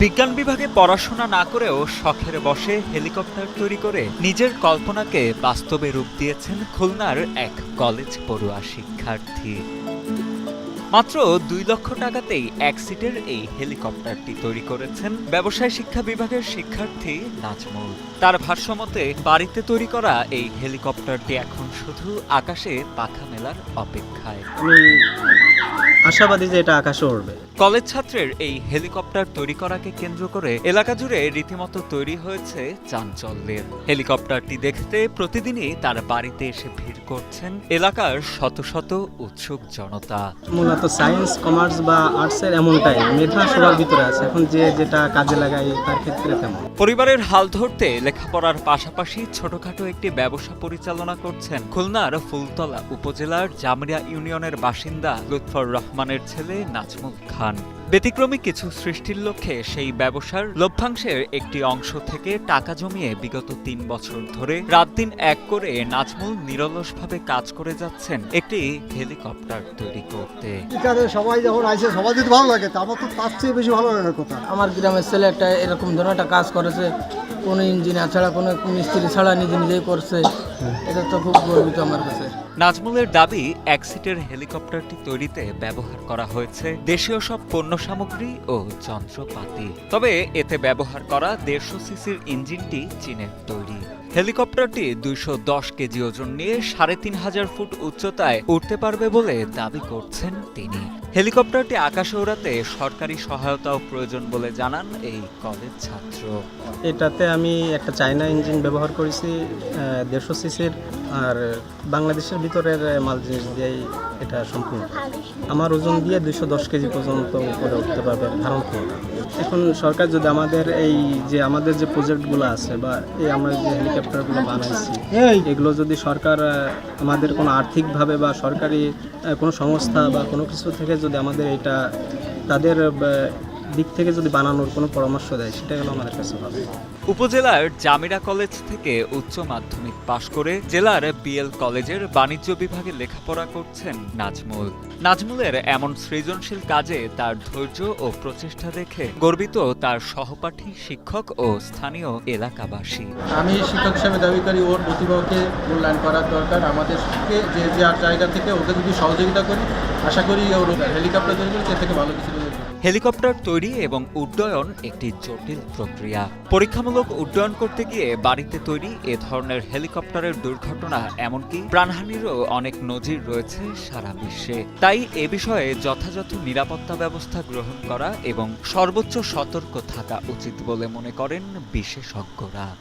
বিজ্ঞান বিভাগে পড়াশোনা না করেও শখের বসে হেলিকপ্টার তৈরি করে নিজের কল্পনাকে বাস্তবে রূপ দিয়েছেন খুলনার এক কলেজ পড়ুয়া শিক্ষার্থী। মাত্র দুই লক্ষ টাকাতেই এক সিটের এই হেলিকপ্টারটি তৈরি করেছেন ব্যবসায় শিক্ষা বিভাগের শিক্ষার্থী নাজমুল। তার ভাষ্যমতে বাড়িতে তৈরি করা এই হেলিকপ্টারটি এখন শুধু আকাশে পাখা মেলার অপেক্ষায়। আশাবাদী যে এটা আকাশে উড়বে। কলেজ ছাত্রের এই হেলিকপ্টার তৈরি করাকে কেন্দ্র করে এলাকা জুড়ে রীতিমতো তৈরি হয়েছে চাঞ্চল্যের। হেলিকপ্টারটি দেখতে প্রতিদিনই তার বাড়িতে এসে ভিড় করছেন এলাকার শত শত উৎসুক জনতা। মূলত সায়েন্স কমার্স বা আর্টসের এমনটাই মেধা সবার ভিতরে আছে। এখন যে যেটা কাজে লাগাই তার ক্ষেত্রে তেমন। পরিবারের হাল ধরতে লেখাপড়ার পাশাপাশি ছোটখাটো একটি ব্যবসা পরিচালনা করছেন খুলনার ফুলতলা উপজেলার জামরিয়া ইউনিয়নের বাসিন্দা লুৎফর রহমানের ছেলে নাজমুল খান। thành. ব্যতিক্রমী কিছু সৃষ্টির লক্ষ্যে সেই ব্যবসার লভ্যাংশের একটি অংশ থেকে টাকা জমিয়ে বিগত তিন বছর ধরে রাত দিন এক করে নাজমুল নিরলসভাবে কাজ করে যাচ্ছেন একটি হেলিকপ্টার তৈরি করতে। সবাই যখন আইসে সবাই যদি ভালো লাগে আমার তো তার চেয়ে বেশি ভালো লাগার কথা আমার গ্রামের ছেলে একটা এরকম ধরনের একটা কাজ করেছে কোনো ইঞ্জিনিয়ার ছাড়া কোনো মিস্ত্রি ছাড়া নিজে নিজেই করছে। এটা তো খুব গর্বিত আমার কাছে। নাজমুলের দাবি এক সিটের হেলিকপ্টারটি তৈরিতে ব্যবহার করা হয়েছে। দেশীয় সব পণ্য সামগ্রী ও যন্ত্রপাতি। তবে এতে ব্যবহার করা দেড়শো সিসির ইঞ্জিনটি চীনের তৈরি। হেলিকপ্টারটি দুইশো দশ কেজি ওজন নিয়ে সাড়ে তিন হাজার ফুট উচ্চতায় উঠতে পারবে বলে দাবি করছেন তিনি। হেলিকপ্টারটি আকাশে ওড়াতে সরকারি সহায়তাও প্রয়োজন বলে জানান এই কলেজ ছাত্র। এটাতে আমি একটা চায়না ইঞ্জিন ব্যবহার করেছি দেড়শো সিসির, আর বাংলাদেশের ভিতরের মাল জিনিস দিয়েই এটা সম্পূর্ণ। আমার ওজন দিয়ে দুশো দশ কেজি পর্যন্ত উপরে উঠতে পারবে, ধারণ এখন সরকার যদি আমাদের এই যে, আমাদের যে প্রজেক্টগুলো আছে বা এই আমরা যে হেলিকপ্টারগুলো বানাইছি। এগুলো যদি সরকার আমাদের কোনো আর্থিকভাবে বা সরকারি কোনো সংস্থা বা কোনো কিছু থেকে যদি আমাদের এটা তাদের দিক থেকে যদি বানানোর কোনো পরামর্শ দেয় সেটা হলো আমাদের কাছে ভালো। উপজেলার জামিরা কলেজ থেকে উচ্চ মাধ্যমিক পাশ করে জেলার বিএল কলেজের বাণিজ্য বিভাগে লেখাপড়া করছেন নাজমুল। নাজমুলের এমন সৃজনশীল কাজে তার ধৈর্য ও প্রচেষ্টা দেখে গর্বিত তার সহপাঠী শিক্ষক ও স্থানীয় এলাকাবাসী। আমি শিক্ষক হিসেবে দাবি করি ওর প্রতিভাকে মূল্যায়ন করার দরকার। আমাদেরকে যে যার জায়গা থেকে ওকে যদি সহযোগিতা করি আশা করি ওর হেলিকপ্টার তৈরি করে সে থেকে ভালো কিছু। হেলিকপ্টার তৈরি এবং উড্ডয়ন একটি জটিল প্রক্রিয়া। পরীক্ষামূলক উড্ডয়ন করতে গিয়ে বাড়িতে তৈরি এ ধরনের হেলিকপ্টারের দুর্ঘটনা এমনকি প্রাণহানিরও অনেক নজির রয়েছে সারা বিশ্বে। তাই এ বিষয়ে যথাযথ নিরাপত্তা ব্যবস্থা গ্রহণ করা এবং সর্বোচ্চ সতর্ক থাকা উচিত বলে মনে করেন বিশেষজ্ঞরা।